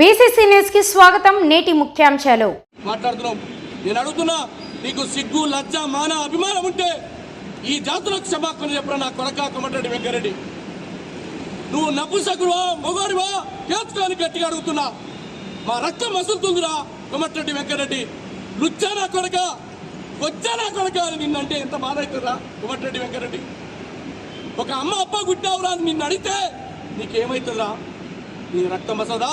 BCC న్యూస్కి స్వాగతం నేటి ముఖ్యాంశాలు. మాట్లాడుతున్నాం. నేను అడుగుతున్నా నీకు సిగ్గు లజ్జ మాన అభిమానం ఉంటే ఈ జాతులకు క్షమాపణ చెప్పిన నా కొడక కొమటరెడ్డి వెంకరెడ్డి? నువ్వు నపుసకుడువా మొగాడివా? కేసుకొని గట్టిగా అడుగుతున్నా. మా రక్తం మసులుతుందిరా కొమటరెడ్డి వెంకరెడ్డి. లుచ్చా నా కొడక వచ్చా నా కొడక అని నిన్నంటే ఎంత బాధ అవుతుందా కొమటిరెడ్డి వెంకరెడ్డి? ఒక అమ్మ అప్ప గుట్టావురా అని నిన్ను అడిగితే నీకేమవుతుందా నీ రక్తం మసదా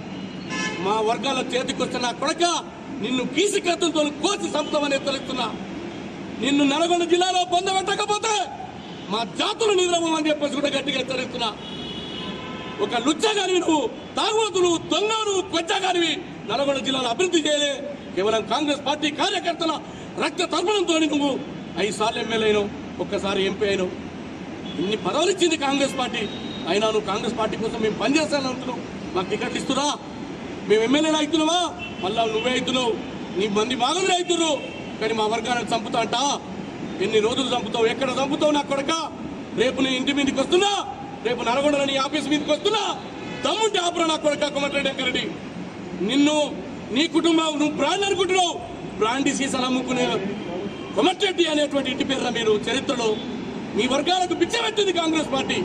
మా వర్గాల చేతికొచ్చిన కొడక నిన్ను కీసికత్తులతో కోసి సంతమని తెలుస్తున్నా నిన్ను నల్గొండ జిల్లాలో పొందబెట్టకపోతే మా జాతులు నిద్రమని చెప్పేసి కూడా గట్టిగా హెచ్చరిస్తున్నా. ఒక లుచ్చగానివి నువ్వు తాగుబోతులు దొంగలు కొచ్చగానివి నల్గొండ జిల్లాలో అభివృద్ధి చేయలే. కేవలం కాంగ్రెస్ పార్టీ కార్యకర్తల రక్త తర్పణంతో నువ్వు ఐదు సార్లు ఎమ్మెల్యే అయినావు ఒక్కసారి ఎంపీ అయినావు. ఇన్ని పదవులు ఇచ్చింది కాంగ్రెస్ పార్టీ. అయినా నువ్వు కాంగ్రెస్ పార్టీ కోసం మేము పనిచేస్తాను అంటున్నావు. మాకు టికెట్లు ఇస్తున్నా మేము ఎమ్మెల్యేలు అవుతున్నావా మళ్ళా నువ్వే అవుతున్నావు. నీ మంది బాగుంది అవుతున్నారు కానీ మా వర్గాన్ని చంపుతా అంట? ఎన్ని రోజులు చంపుతావు? ఎక్కడ చంపుతావు నా కొడక? రేపు నేను ఇంటి మీదకి వస్తున్నా? రేపు నల్గొండలో నీ ఆఫీస్ మీదకి వస్తున్నా? తమ్ముంటే ఆపరా నా కొడక కొమటిరెడ్డి వెంకరెడ్డి. నిన్ను నీ కుటుంబం నువ్వు బ్రాండ్ అనుకుంటున్నావు. బ్రాండీ సీసాలు అమ్ముకునే కొమటిరెడ్డి అనేటువంటి ఇంటి పేరు మీరు చరిత్రలో మీ వర్గాలకు పిచ్చబెట్టింది కాంగ్రెస్ పార్టీ.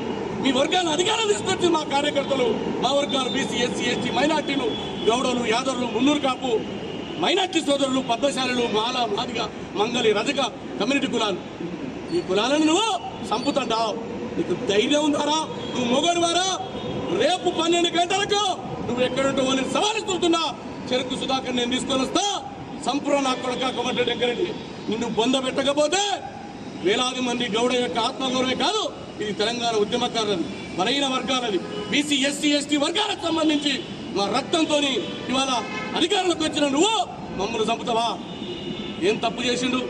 మీ వర్గాన్ని అధికారం తీసుకొచ్చి మా కార్యకర్తలు మా వర్గాలు బీసీ ఎస్సీ ఎస్టీ మైనార్టీలు గౌడలు యాదవులు మున్నూరు కాపు మైనార్టీ సోదరులు పద్మశాలులు మాల మాదిగ మంగలి రజక కమ్యూనిటీ కులాలు. ఈ కులాలను నువ్వు సంపుతంటావు నీకు ధైర్యం ఉందారా? నువ్వు మొగడువారా? రేపు పన్నెండు గంటలకు నువ్వు ఎక్కడుంటావు అని సవాలిస్తున్నా చెరుకు సుధాకర్ నేను తీసుకొని వస్తా. సంపూర్ణ నా కొడక కొమ్మటి వెంకరెడ్డి నిన్ను బొంద పెట్టకపోతే వేలాది మంది గౌడ యొక్క ఆత్మగౌరవే కాదు ఇది తెలంగాణ ఉద్యమకారులది బలహీన వర్గాలది బీసీ ఎస్సీ ఎస్టీ వర్గాలకు సంబంధించి మా రక్తంతో ఇవాళ అధికారంలోకి వచ్చిన నువ్వు మమ్మల్ని చంపుతావా? ఏం తప్పు చేసిండు?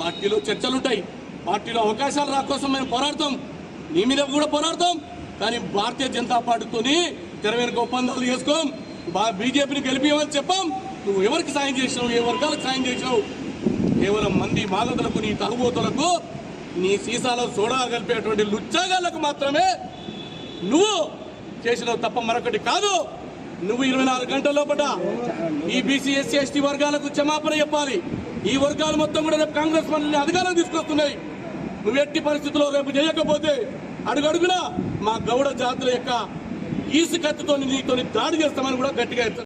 పార్టీలో చర్చలుంటాయి. పార్టీలో అవకాశాలు రాకోసం మేము పోరాడతాం. నీ మీద కూడా పోరాడతాం. కానీ భారతీయ జనతా పార్టీతోని తెర వెనుక ఒప్పందాలు చేసుకోం. బా బీజేపీని గెలిపియమని చెప్పాం. నువ్వు ఎవరికి సాయం చేసినావు? ఏ వర్గాలకు సాయం చేసినావు? కేవలం మంది బాధతులకు నీ తాగుబోతులకు నీ సీసాలో సోడా కలిపేటువంటి లుచ్చాగాళ్ళకు మాత్రమే నువ్వు చేసినవి తప్ప మరొకటి కాదు. నువ్వు ఇరవై నాలుగు గంటల లోపల ఈ బీసీ ఎస్సీ ఎస్టీ వర్గాలకు క్షమాపణ చెప్పాలి. ఈ వర్గాలు మొత్తం కూడా రేపు కాంగ్రెస్ మనల్ని అధికారం తీసుకొస్తున్నాయి. నువ్వు ఎట్టి పరిస్థితుల్లో రేపు చేయకపోతే అడుగడుగునా మా గౌడ జాతుల యొక్క ఈసుకత్తుతో నీతో దాడి చేస్తామని కూడా గట్టిగా